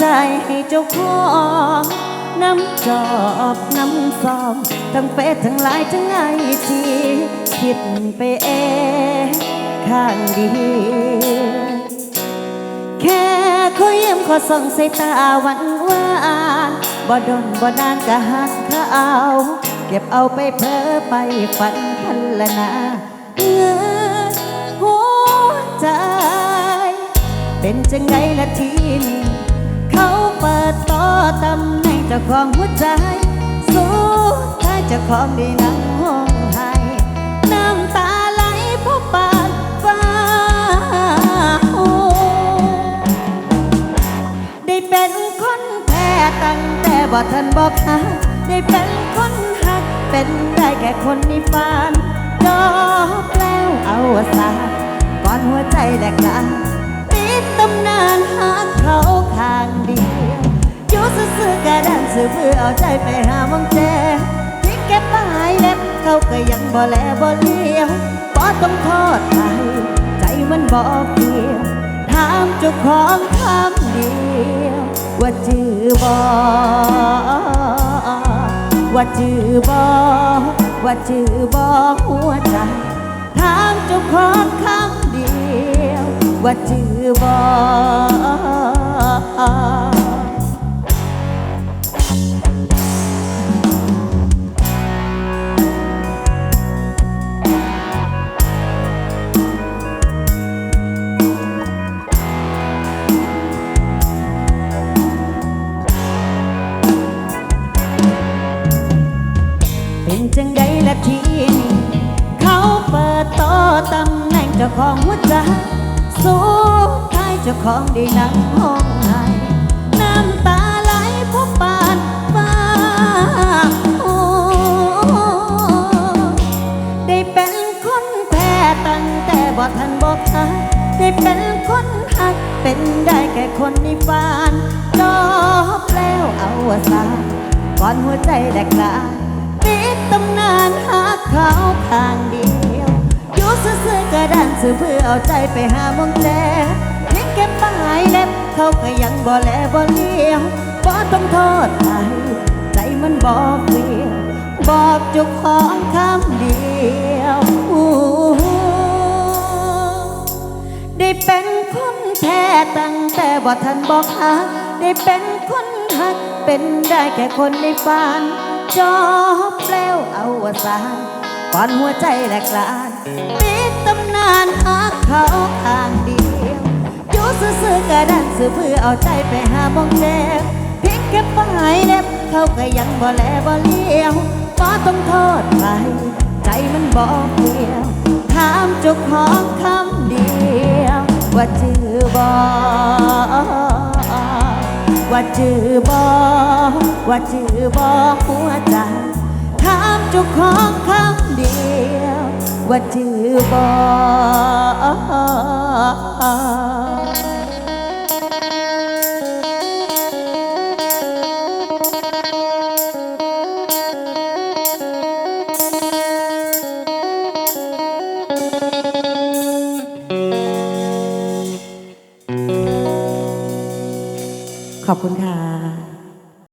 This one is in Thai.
ใจให้เจ้าของน้ำจอบน้ำซอมทั้งเฟซทั้งไลน์ทั้งไอจีคิดไปเอง ข้างเดียวแค่ขาเยี่ยมขอส่องสายตาหวันหวานบ่ดนบ่นานก็หักเขาเอาเก็บเอาไปเพ้อไปฝันพันละนาเงินหัวใจ เป็นจังไงละทีนี้เขาเปิดต่อตำในเจ้าของหัวใจสู้ถ้ายเจ้าของได้นั่งห้องไห้น้ำตา บ่ทันบอกหาได้เป็นคนหัก เป็นได้แค่คนในฝันจบแล้วเอาสาก่อนหัวใจแหลกลานปิดตำนานหักเขาข้างเดียวอยู่ซื่อๆกระดันสื่อเพื่อเอาใจไปหามองแจทิ้งเก็บปลายเล็บเขาก็ยังบ่แลบ่เลี้ยวบ่ต้องโทษใครใจมันบ่เปลี่ยวถามเจ้าของคำเดียว ว่าจือบอว่าจือบอว่าจือบอหัวใจถามเจ้าของคำเดียว ว่าจือบ จังใดละทีนี้เขาเปิดโตตำแหน่งเจ้าของหัวใจสู้ท้ายเจ้าของได้นั่งห้องไห้น้ำตาไหลพราะปานฟ้าโอ้ได้เป็นคนแพ้ตั้งแต่บ่ทันบอกหาได้เป็นคนหักเป็นได้แค่คนในฝันจบแล้วเอาสาก่อนหัวใจแดกลาย ปิดตำนานหาเขาข้างเดียวอยู่ซื่อๆกระดานสื่อเพื่อเอาใจไปหามองแลเพียงแค่ปลายเล็บเขาก็ยังบ่แลบ่เลี้ยวบ่ต้องโทษใครใจมันบอกเดียวบอกจุกของคำเดียวได้เป็นคนแท้ตั้งแต่บ่ทันบอกหาได้เป็นคนหักเป็นได้แค่คนในฝันจบ แล้วเอาวสานก่อนหัวใจแหลกลานปิดตำนานหาเขาข้างเดียวอยู่ซื่อๆกระดันสื่อเพื่อเอาใจไปหามองแนวเพียงแค่ปลายเล็บเขาก็ยังบ่แลบ่เลี้ยวบ่ต้องโทษใครใจมันบอกเดียวถามจุกของคำเดียว ว่าจือบอว่าจือบอว่าจือบอหัวใจามเจ้าของคำเดียว ว่าจือบอขอบคุณค่ะ